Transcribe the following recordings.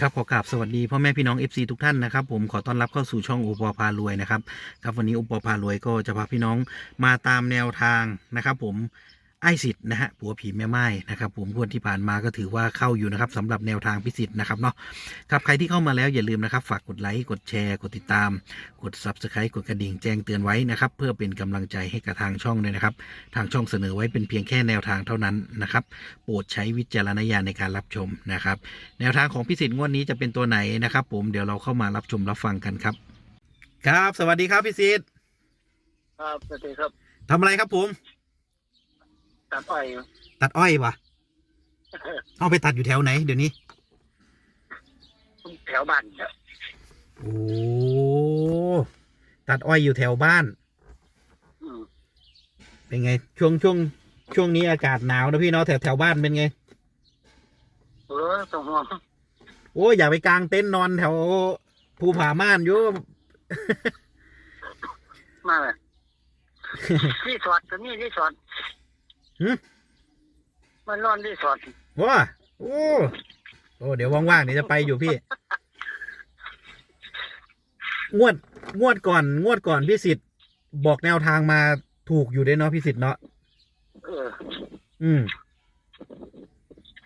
ครับขอกราบสวัสดีพ่อแม่พี่น้อง FC ทุกท่านนะครับผมขอต้อนรับเข้าสู่ช่องอุปอพารวยนะครับครับวันนี้อุปอพารวยก็จะพาพี่น้องมาตามแนวทางนะครับผม ไอ้สิทธิ์นะฮะผัวผีแม่ไม้นะครับผมพวดที่ผ่านมาก็ถือว่าเข้าอยู่นะครับสำหรับแนวทางพิสิทธิ์นะครับเนาะครับใครที่เข้ามาแล้วอย่าลืมนะครับ ฝากกดไลค์กดแชร์ กดติดตาม กด Subscribe กดกระดิ่งแจ้งเตือนไว้นะครับ เพื่อเป็นกำลังใจให้กับทางช่องด้วยนะครับ ทางช่องเสนอไว้เป็นเพียงแค่แนวทางเท่านั้นนะครับ โปรดใช้วิจารณญาณในการรับชมนะครับ แนวทางของพิสิทธิ์งวดนี้จะเป็นตัวไหนนะครับ ผมเดี๋ยวเราเข้ามารับชมรับฟังกันครับ ครับ สวัสดีครับพิสิทธิ์ครับสวัสดีครับทำอะไรครับผม ตัดอ้อยตัดอ้อยปะเอาไปตัดอยู่แถวไหน เดี๋ยวนี้ แถวบ้านครับโอ้ตัดอ้อยอยู่แถวบ้านอืมเป็นไง ช่วงช่วงช่วงนี้อากาศหนาวนะพี่เนาะแถวแถวบ้านเป็นไงเออต้องห่วงโอ้ยอย่าไปกางเต็นท์นอนแถวภูผาม่านอยู่มากเลยรีสอร์ทก็มีรีสอร์ท หึมันนอนรีสอร์ทว้าโอ้โอ้เดี๋ยวว่างๆเดี๋ยวจะไปอยู่พี่ งวดงวดก่อน งวดก่อนพี่สิทธิ์บอกแนวทางมาถูกอยู่ด้วยเนาะพี่สิทธิ์เนาะเอออืม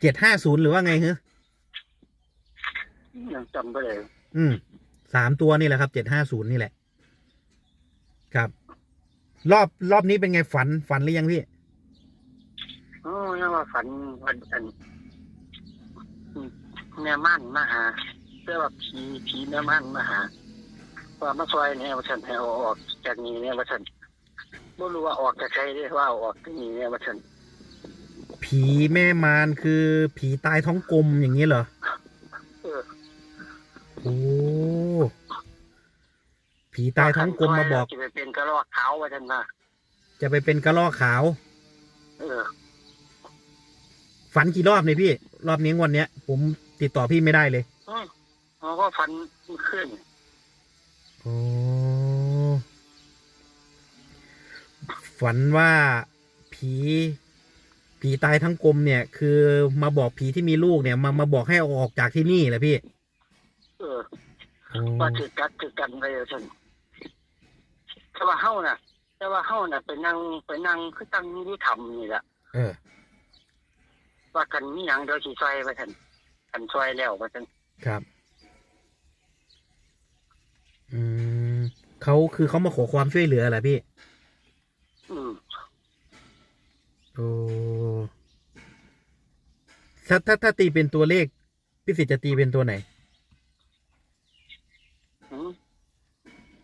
เจ็ดห้าศูนย์หรือว่าไงฮะยังจำไม่ได้อืมสามตัวนี่แหละครับเจ็ดห้าศูนย์นี่แหละ ครับ รอบรอบนี้เป็นไงฝันฝันหรือยังพี่ โอ้ยังว่าฝันวันอันอืมแม่ม่านมาหาเรียกว่าผีผีแม่ม่านมาหาว่ามาซอยเนี่ยว่าฉันให้เอาออกจากนี้เนี่ยว่าฉันไม่รู้ว่าออกจากใครได้ว่าเอาออกจากนี้เนี่ยว่าฉันผีแม่มารคือผีตายท้องกลมอย่างนี้เหรอเออโอ้ผีตายท้องกลมมาบอก จะไปเป็นกระรอกขาวว่าฉันนะจะไปเป็นกระรอกขาว เออ ฝันกี่รอบเนี่ยพี่ รอบนี้งวันเนี้ยผมติดต่อพี่ไม่ได้เลยอืมเขาก็ฟันขึ้น โอ้ฝันว่าผี ผีตายทั้งกลมเนี่ย คือมาบอกผีที่มีลูกเนี่ย มามาบอกให้เอาออกจากที่นี่แหละพี่เออโอ้ว่าถือกัดถือกันไปเลยฉันแต่ว่าเฮ้าน่ะ แต่ว่าเฮ้าน่ะไปนั่งไปนั่งคือตั้งอยุทำนี่แหละ เออ ว่ากันมีหยังเดี๋ยวสีซอยไปฉันกันซอยแล้วว่าฉันครับ อืมเขาคือเขามาขอความช่วยเหลือแหละพี่ อืมโอ้ถ้าถ้าถ้าตีเป็นตัวเลข พี่สิทธิ์จะตีเป็นตัวไหนอืม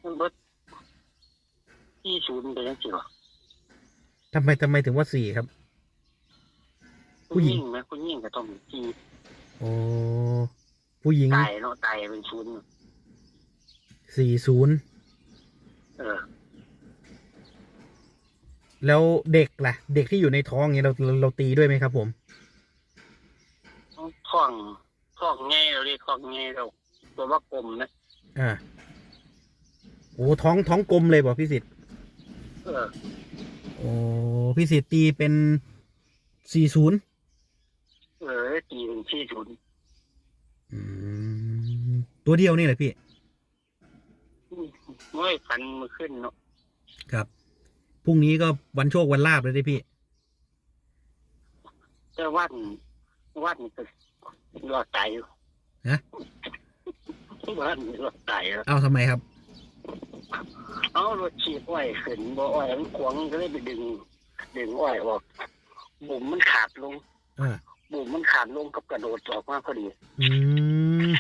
มันเบิดที่ศูนย์ไปยังสิวะทำไมทำไมถึงว่าสี่ครับ ผู้ผู้หหญิญิงงไหมผู้หญิงก็ต้องที่โอ้ผู้หญิงตายเนาะตายเป็นศูนย์สี่ศูนย์เออ แล้วเด็กล่ะ เด็กที่อยู่ในท้องเนี่ยเราเราเราตีด้วยไหมครับ ผมท้องท้องแง่เราเรียกท้องแง่เราตัวว่ากลมนะอ่าโอ้ท้องท้องกลมเลยบอกพี่สิทธิ์เออโอ้พี่สิทธิ์ตีเป็นสี่ศูนย์ เออตีเป็นที่ศูนย์ตัวเดียวนี่แหละพี่ เมื่อฟันมือขึ้นเนาะครับ พรุ่งนี้ก็วันโชควันลาบเลยได้พี่ แต่วันวันก็รอดตายอยู่ฮะ วันรอดตายแล้วเอาทำไมครับ เอารถฉีดอ้อยขึ้นบ่อ้อยมันขวางก็เลยไปดึง ดึงอ้อยออกบุ่มมันขาดลง อ่า บุ่มมันขาดลงกับกระโดดออกมาพอดีอืม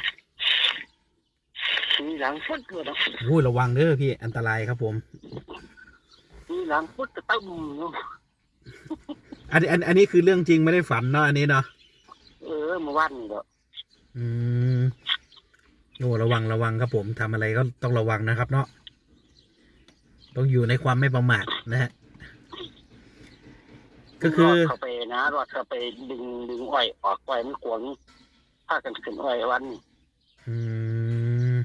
มีหลังฟุดเลยนะโอ้ยระวังเด้อพี่อันตรายครับผมมีหลังฟุดกระตึ้มเนาะอันนี้อันอันนี้คือเรื่องจริงไม่ได้ฝันเนาะอันนี้เนาะเออเมื่อวันนี่ก็อืมโอ้ระวังระวังครับผมทำอะไรก็ต้องระวังนะครับ เนาะต้องอยู่ในความไม่ประมาทนะฮะก็คือรอดเข้าไป นะรอดเข้าไปดึงดึงอ้อยออกอ้อยมันขวางพากันขึ้นอ้อยวัน อืม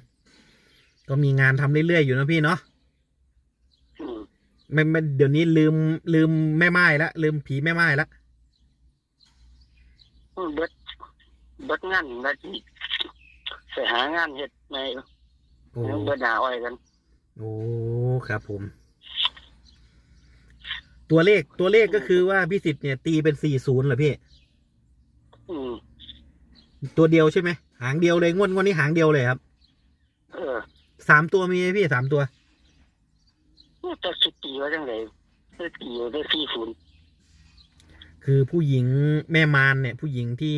ก็มีงานทำเรื่อยๆอยู่นะพี่เนาะอืมไม่ไม่เดี๋ยวนี้ลืมลืมแม่ไม้ละลืมผีแม่ไม้ละเบิดเบิดงานแล้วที่ไปหางานเฮ็ดในโอ้เบื่อหนาอ้อยกัน โอ้ครับผม ตัวเลขตัวเลขก็คือว่าพี่สิทธิ์เนี่ย ตีเป็นสี่ศูนย์เหรอพี่ อืมตัวเดียวใช่ไหมหางเดียวเลยงวดงวดนี้หางเดียวเลยครับเออสามตัวมีไหมพี่สามตัวนี่จะสิตีว่าจังไดได้ตีได้สี่ศูนย์คือผู้หญิงแม่มารเนี่ย ผู้หญิงที่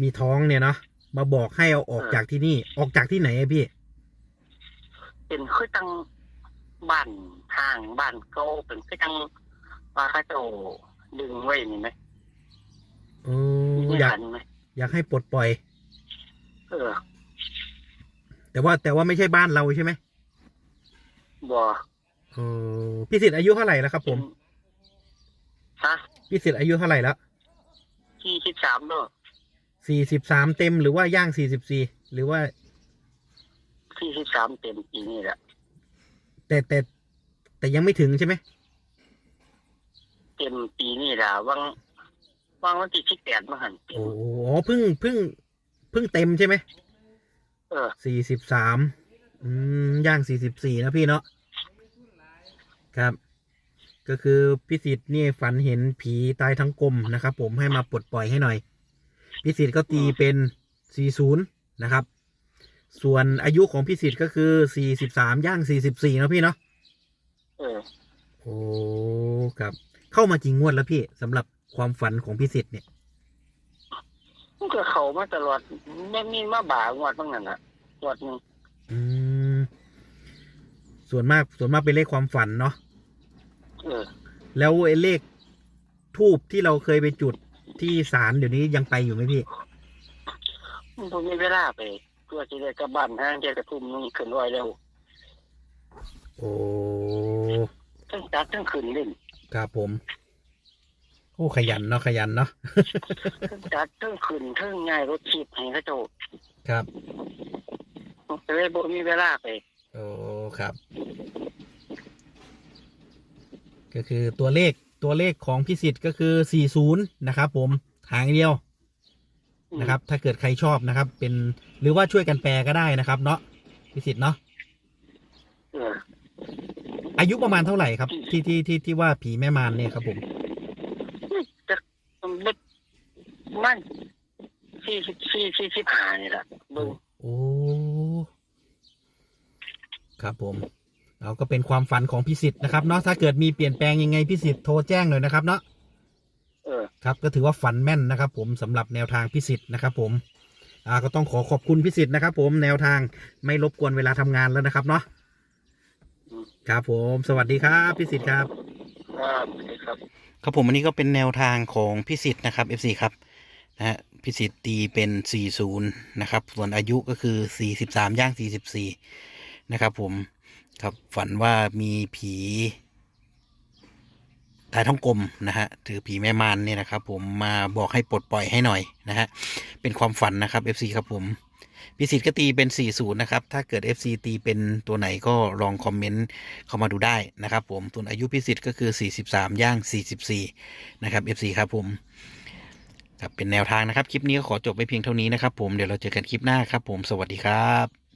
มีท้องเนี่ยเนาะมาบอกให้เอาออกจากที่นี่ ออกจากที่ไหนอะพี่ เป็นคือตั้ง บ้านทางบ้านเก่าเป็นคือตั้งว่าเขาเจ้าดึงไว้นี่ไหมโอ้มีอยากหันไหมอยากให้ปลดปล่อย เออแต่ว่าแต่ว่าไม่ใช่บ้านเราใช่ไหมบ่เออพี่สิทธิ์อายุเท่าไหร่แล้วครับ ผมฮะพี่สิทธิ์อายุเท่าไหร่แล้วที่สิบสามเนาะสี่สิบสามเต็มหรือว่าย่างสี่สิบสี่หรือว่าที่สิบสามเต็มปีนี่แหละ แต่แต่แต่ยังไม่ถึงใช่ไหมเต็มปีนี่แหละวังวังวันที่สิบแปดมาหันเต็มโอ้โหเพิ่งเพิ่งเพิ่งเต็มใช่ไหมเออสี่สิบสามอืมย่างสี่สิบสี่นะพี่เนาะครับ ก็คือพี่สิทธิ์นี่ฝันเห็นผีตายทั้งกลมนะครับ ผมให้มาปลดปล่อยให้หน่อยพี่สิทธิ์ก็ตีเป็นสี่ศูนย์นะครับ ส่วนอายุของพี่สิทธิ์ก็คือสี่สิบสามย่างสี่สิบสี่นะพี่เนาะเออโอ้ครับ เข้ามากี่งวดแล้วพี่สำหรับความฝันของพี่สิทธิ์เนี่ยมันก็เขามาตลอดไม่มีมาบ่างวดบ้างนั่นน่ะงวดหนึงอืมส่วนมากส่วนมากเป็นเลขความฝันเนาะเออแล้วไอ้เลขทูบที่เราเคยไปจุดที่ศาลเดี๋ยวนี้ยังไปอยู่ไหมพี่มันบ่มีเวลาไป ตัวจะได้กลับบ้านห้างจะกระทุ่มนึงขึ้นไว้แล้วโอ้ทั้งจัดทั้งขึ้นเล่นครับผม โอ้ขยันเนาะขยันเนาะทั้งจัดทั้งขึ้นทั้งง่ายรถชีพให้เขาเจ้าครับ เลยบ่มีเวลาไป โอ้ครับ ก็คือตัวเลขตัวเลขของพิสิทธิ์ก็คือ 40 นะครับผมหางเดียว นะครับ ถ้าเกิดใครชอบนะครับ เป็นหรือว่าช่วยกันแปลก็ได้นะครับ เนาะพิสิทธิ์เนาะเอออายุประมาณเท่าไหร่ครับ ที่ที่ที่ที่ว่าผีแม่มารเนี่ยครับผมจะมันเล็กมันสี่สิบสี่สี่สิบห้านี่แหละเบิ่งโอ้ครับผมเราก็เป็นความฝันของพิสิทธิ์นะครับเนาะถ้าเกิดมีเปลี่ยนแปลงยังไงพิสิทธิ์โทรแจ้งเลยนะครับเนาะเออ ครับก็ถือว่าฝันแม่นนะครับ ผมสำหรับแนวทางพิสิทธ์นะครับ ผมอ่าก็ต้องขอขอบคุณพิสิทธ์นะครับ ผมแนวทางไม่รบกวนเวลาทำงานแล้วนะครับเนาะครับผมสวัสดีครับพิสิทธ์ครับครับครับครับผมอันนี้ก็เป็นแนวทางของพิสิทธ์นะครับ FC ครับนะฮะพิสิทธ์ตีเป็น 40 นะครับ ส่วนอายุก็คือ 43 ย่าง 44 นะครับ ผมครับฝันว่ามีผี ตายท้องกลมนะฮะถือผีแม่มารเนี่ยนะครับ ผมมาบอกให้ปลดปล่อยให้หน่อยนะฮะเป็นความฝันนะครับ FC ครับผมพิสิทธิ์ก็ตีเป็น 40 นะครับ ถ้าเกิด FC ตีเป็นตัวไหนก็ลองคอมเมนต์เข้ามาดูได้นะครับ ผมส่วนอายุพิสิทธิ์ก็คือ 43 ย่าง 44 นะครับ FC ครับผมครับเป็นแนวทางนะครับ คลิปนี้ก็ขอจบไปเพียงเท่านี้นะครับ ผมเดี๋ยวเราเจอกันคลิปหน้าครับ ผมสวัสดีครับ